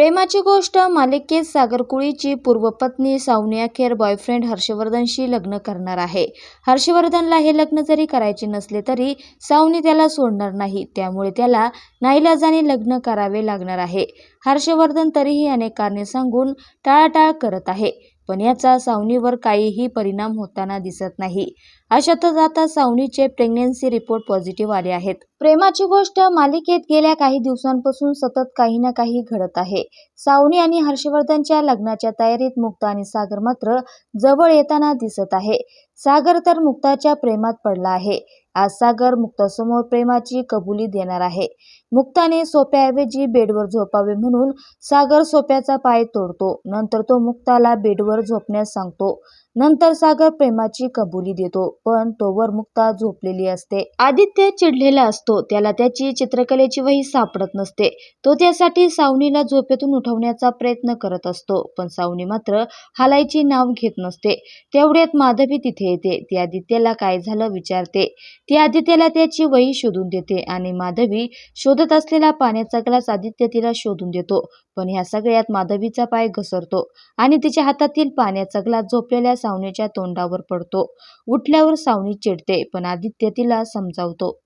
प्रेमाची गोष्ट मालिकेत सागरकुळीची पूर्वपत्नी सावनी अखेर बॉयफ्रेंड हर्षवर्धनशी लग्न करणार आहे. हर्षवर्धनला हे लग्न जरी करायचे नसले तरी सावनी त्याला सोडणार नाही त्यामुळे त्याला नाईलाजाने लग्न करावे लागणार आहे. हर्षवर्धन तरीही अनेक कारणे सांगून टाळाटाळ करत आहे पण याचा सावनीवर काहीही परिणाम होताना दिसत नाही. अशातच आता सावनीचे प्रेग्नेन्सी रिपोर्ट पॉझिटिव्ह आले आहेत. प्रेमाची गोष्ट मालिकेत गेल्या काही दिवसांपासून सतत काही ना काही घडत आहे. सावनी आणि हर्षवर्धनच्या लग्नाच्या तयारीत मुक्ता आणि सागर मात्र जवळ येताना दिसत आहे. सागर तर मुक्ताच्या प्रेमात पडला आहे. आज सागर मुक्तासमोर प्रेमाची कबुली देणार आहे. मुक्ताने सोप्याऐवजी बेडवर झोपावे म्हणून सागर सोप्याचा पाय तोडतो. नंतर तो मुक्ताला बेडवर झोपण्यास सांगतो. नंतर सागर प्रेमाची कबुली देतो पण तोवर मुक्ता झोपलेली असते. आदित्य चिडलेला असतो. असतो. त्याला त्याची चित्रकलेची वही सापडत नसते. तो त्यासाठी सावनीला झोपेतून उठवण्याचा प्रयत्न करत असतो पण सावनी मात्र हालायची नाव घेत नसते. तेवढ्यात माधवी तिथे येते. ती आदित्यला काय झालं विचारते. ती आदित्यला त्याची वही शोधून देते आणि माधवी शोधत असलेला पाण्याचा ग्लास आदित्य तिला शोधून देतो पण ह्या सगळ्यात माधवीचा पाय घसरतो आणि तिच्या हातातील पाण्याचा ग्लास झोपलेल्या सावनीच्या तोंडावर पडतो. उठल्यावर सावनी चिडते पण आदित्य तिला समजावतो.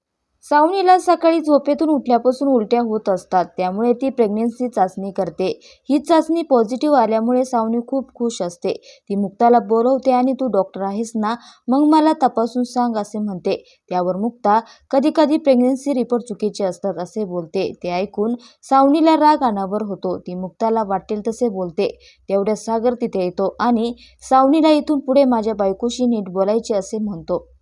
सावनीला सकाळी झोपेतून उठल्यापासून उलट्या होत असतात. त्यामुळे ती प्रेग्नेन्सी चाचणी करते. ही चाचणी पॉझिटिव्ह आल्यामुळे सावनी खूप खुश असते. ती मुक्ताला बोलवते आणि तू डॉक्टर आहेस ना? मग मला तपासून सांग असे म्हणते. त्यावर मुक्ता कधी कधी प्रेग्नेन्सी रिपोर्ट चुकीचे असतात असे बोलते. ते ऐकून सावनीला राग अनावर होतो. ती मुक्ताला वाटेल तसे बोलते. तेवढ्या सागर तिथे येतो आणि सावनीला इथून पुढे माझ्या बायकोशी नीट बोलायचे असे म्हणतो.